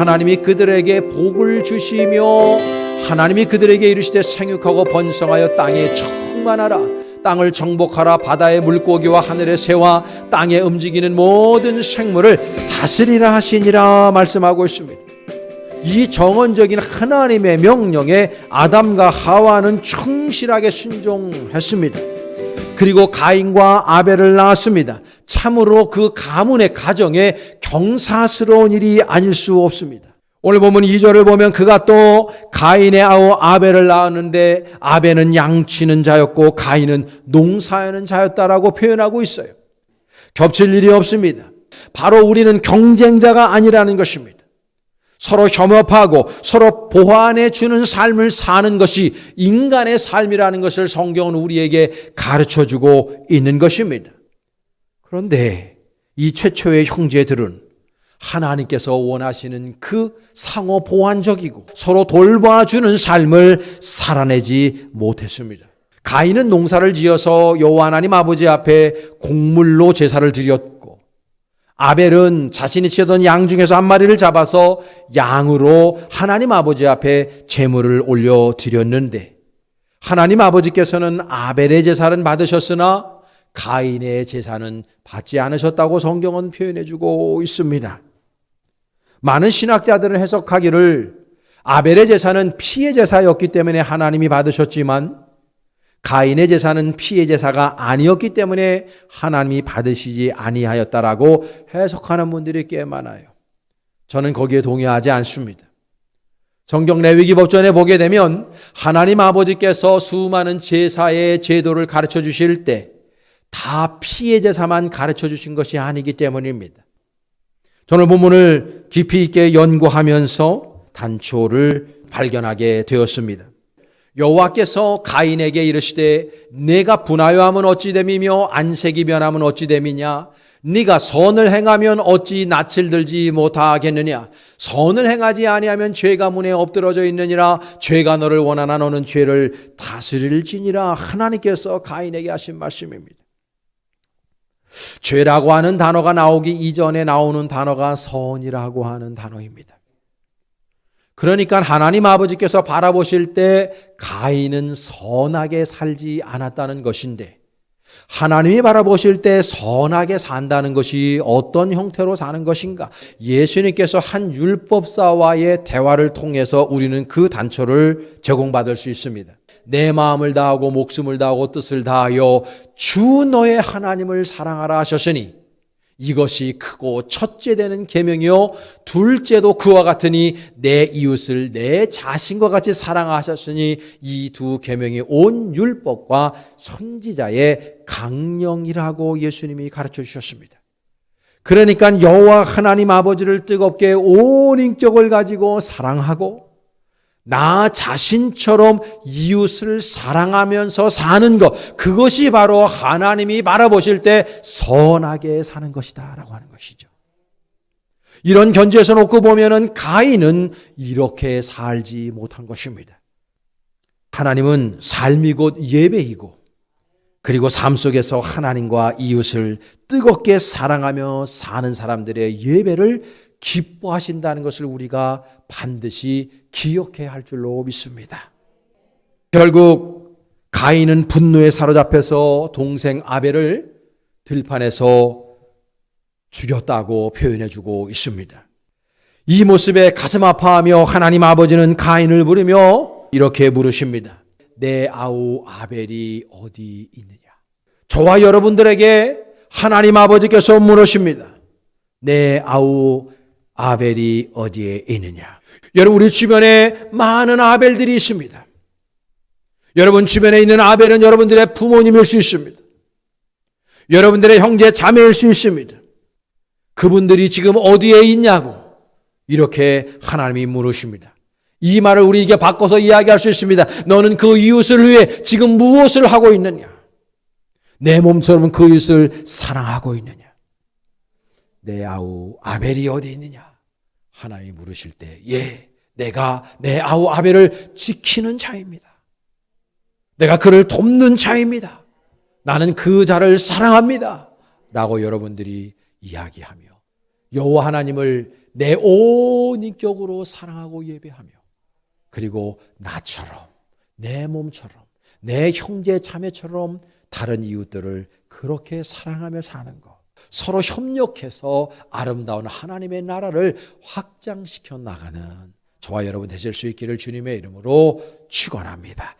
하나님이 그들에게 복을 주시며 하나님이 그들에게 이르시되 생육하고 번성하여 땅에 충만하라 땅을 정복하라 바다의 물고기와 하늘의 새와 땅에 움직이는 모든 생물을 다스리라 하시니라 말씀하고 있습니다. 이 정언적인 하나님의 명령에 아담과 하와는 충실하게 순종했습니다. 그리고 가인과 아벨을 낳았습니다. 참으로 그 가문의 가정에 경사스러운 일이 아닐 수 없습니다. 오늘 보면 2절을 보면 그가 또 가인의 아우 아벨을 낳았는데 아벨은 양치는 자였고 가인은 농사하는 자였다라고 표현하고 있어요. 겹칠 일이 없습니다. 바로 우리는 경쟁자가 아니라는 것입니다. 서로 협업하고 서로 보완해 주는 삶을 사는 것이 인간의 삶이라는 것을 성경은 우리에게 가르쳐 주고 있는 것입니다. 그런데 이 최초의 형제들은 하나님께서 원하시는 그 상호 보완적이고 서로 돌봐주는 삶을 살아내지 못했습니다. 가인은 농사를 지어서 여호와 하나님 아버지 앞에 곡물로 제사를 드렸고 아벨은 자신이 치던 양 중에서 한 마리를 잡아서 양으로 하나님 아버지 앞에 제물을 올려 드렸는데 하나님 아버지께서는 아벨의 제사는 받으셨으나 가인의 제사는 받지 않으셨다고 성경은 표현해 주고 있습니다. 많은 신학자들은 해석하기를 아벨의 제사는 피의 제사였기 때문에 하나님이 받으셨지만 가인의 제사는 피의 제사가 아니었기 때문에 하나님이 받으시지 아니하였다라고 해석하는 분들이 꽤 많아요. 저는 거기에 동의하지 않습니다. 성경 레위기 법전에 보게 되면 하나님 아버지께서 수많은 제사의 제도를 가르쳐 주실 때 다 피의 제사만 가르쳐 주신 것이 아니기 때문입니다. 저는 본문을 깊이 있게 연구하면서 단초를 발견하게 되었습니다. 여호와께서 가인에게 이르시되 내가 분하여함은 어찌 됨이며 안색이 변함은 어찌 됨이냐 네가 선을 행하면 어찌 낯을 들지 못하겠느냐 선을 행하지 아니하면 죄가 문에 엎드러져 있느니라 죄가 너를 원하나 너는 죄를 다스릴지니라 하나님께서 가인에게 하신 말씀입니다. 죄라고 하는 단어가 나오기 이전에 나오는 단어가 선이라고 하는 단어입니다. 그러니까 하나님 아버지께서 바라보실 때 가인은 선하게 살지 않았다는 것인데 하나님이 바라보실 때 선하게 산다는 것이 어떤 형태로 사는 것인가? 예수님께서 한 율법사와의 대화를 통해서 우리는 그 단초를 제공받을 수 있습니다. 내 마음을 다하고 목숨을 다하고 뜻을 다하여 주 너의 하나님을 사랑하라 하셨으니 이것이 크고 첫째 되는 계명이요 둘째도 그와 같으니 내 이웃을 내 자신과 같이 사랑하셨으니 이 두 계명이 온 율법과 선지자의 강령이라고 예수님이 가르쳐 주셨습니다. 그러니까 여호와 하나님 아버지를 뜨겁게 온 인격을 가지고 사랑하고 나 자신처럼 이웃을 사랑하면서 사는 것, 그것이 바로 하나님이 바라보실 때 선하게 사는 것이다. 라고 하는 것이죠. 이런 견지에서 놓고 보면은 가인은 이렇게 살지 못한 것입니다. 하나님은 삶이 곧 예배이고, 그리고 삶 속에서 하나님과 이웃을 뜨겁게 사랑하며 사는 사람들의 예배를 기뻐하신다는 것을 우리가 반드시 기억해야 할 줄로 믿습니다. 결국 가인은 분노에 사로잡혀서 동생 아벨을 들판에서 죽였다고 표현해 주고 있습니다. 이 모습에 가슴 아파하며 하나님 아버지는 가인을 부르며 이렇게 물으십니다. 내 아우 아벨이 어디 있느냐? 저와 여러분들에게 하나님 아버지께서 물으십니다. 내 아우 아벨이 어디에 있느냐? 여러분 우리 주변에 많은 아벨들이 있습니다. 여러분 주변에 있는 아벨은 여러분들의 부모님일 수 있습니다. 여러분들의 형제 자매일 수 있습니다. 그분들이 지금 어디에 있냐고 이렇게 하나님이 물으십니다. 이 말을 우리에게 바꿔서 이야기할 수 있습니다. 너는 그 이웃을 위해 지금 무엇을 하고 있느냐? 내 몸처럼 그 이웃을 사랑하고 있느냐? 내 아우 아벨이 어디 있느냐? 하나님이 물으실 때, 예, 내가 내 아우 아벨을 지키는 자입니다. 내가 그를 돕는 자입니다. 나는 그 자를 사랑합니다. 라고 여러분들이 이야기하며 여호와 하나님을 내 온 인격으로 사랑하고 예배하며 그리고 나처럼 내 몸처럼 내 형제 자매처럼 다른 이웃들을 그렇게 사랑하며 사는 것. 서로 협력해서 아름다운 하나님의 나라를 확장시켜 나가는 저와 여러분 되실 수 있기를 주님의 이름으로 축원합니다.